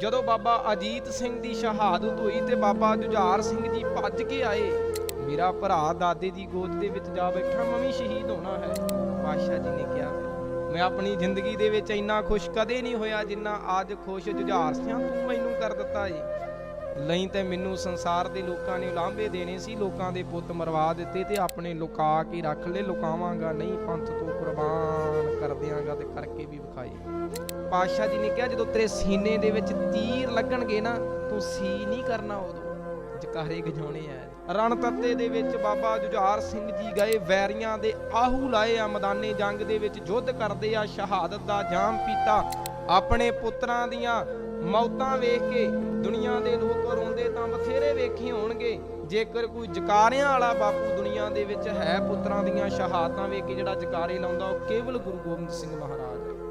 ਜਦੋਂ ਬਾਬਾ ਅਜੀਤ ਸਿੰਘ ਦੀ ਸ਼ਹਾਦਤ ਹੋਈ ਤੇ ਬਾਬਾ ਜੁਝਾਰ ਸਿੰਘ ਜੀ ਭੱਜ ਕੇ ਆਏ, ਮੇਰਾ ਭਰਾ ਦਾਦੇ ਦੀ ਗੋਦ ਦੇ ਵਿੱਚ ਜਾ ਬੈਠਾ, ਮੈਂ ਵੀ ਸ਼ਹੀਦ ਹੋਣਾ ਹੈ। ਪਾਸ਼ਾ ਜੀ ਨੇ ਕਿਹਾ, ਮੈਂ ਆਪਣੀ ਜ਼ਿੰਦਗੀ ਦੇ ਵਿੱਚ ਇੰਨਾ ਖੁਸ਼ ਕਦੇ ਨਹੀਂ ਹੋਇਆ ਜਿੰਨਾ ਅੱਜ ਖੁਸ਼ ਜੁਝਾਰ ਸਿਆਂ ਤੂੰ ਮੈਨੂੰ ਕਰ ਦਿੱਤਾ ਏ। ਲਈ ਤੇ ਮੈਨੂੰ ਸੰਸਾਰ ਦੇ ਲੋਕਾਂ ਨੇ ਉਲਾਂਭੇ ਦੇਣੇ ਸੀ, ਲੋਕਾਂ ਦੇ ਪੁੱਤ ਮਰਵਾ ਦਿੱਤੇ ਤੇ ਆਪਣੇ ਲੁਕਾ ਕੇ ਰੱਖ ਲੈ ਲੁਕਾਵਾਂਗਾ ਨਹੀਂ ਪੰਥ ਤੋਂ ਕੁਰਬਾਨ ਕਰ ਦਿਆਂਗਾ ਤੇ ਕਰਕੇ ਵੀ ਵਿਖਾਈ ਪਾਤਸ਼ਾਹ ਜੀ ਨੇ ਕਿਹਾ, ਜਦੋਂ ਤੇਰੇ ਸੀਨੇ ਦੇ ਵਿੱਚ ਤੀਰ ਲੱਗਣਗੇ ਨਾ, ਤੂੰ ਸੀ ਨਹੀਂ ਕਰਨਾ ਉਦੋਂ। ਜਕਾਰੇ ਗਜਾਉਣੇ ਆ। ਰਣ ਦੇ ਵਿੱਚ ਬਾਬਾ ਜੁਝਾਰ ਸਿੰਘ ਜੀ ਗਏ, ਵੈਰੀਆਂ ਦੇ ਆਹੂ ਲਾਏ ਆ ਮੈਦਾਨੇ ਜੰਗ ਦੇ ਵਿੱਚ ਯੁੱਧ ਕਰਦੇ ਆ, ਸ਼ਹਾਦਤ ਦਾ ਜਾਮ ਪੀਤਾ। ਆਪਣੇ ਪੁੱਤਰਾਂ ਦੀਆਂ ਮੌਤਾਂ ਵੇਖ ਕੇ ਦੁਨੀਆ ਦੇ ਲੋਕ ਰੋਂਦੇ ਤਾਂ ਬਥੇਰੇ ਵੇਖੇ ਹੋਣਗੇ। ਜੇਕਰ ਕੋਈ ਜਕਾਰਿਆਂ ਵਾਲਾ ਬਾਪੂ ਦੁਨੀਆ ਦੇ ਵਿੱਚ ਹੈ, ਪੁੱਤਰਾਂ ਦੀਆਂ ਸ਼ਹਾਦਤਾਂ ਵੇਖ ਕੇ ਜਿਹੜਾ ਜਕਾਰੇ ਲਾਉਂਦਾ, ਉਹ ਕੇਵਲ ਗੁਰੂ ਗੋਬਿੰਦ ਸਿੰਘ ਮਹਾਰਾਜ।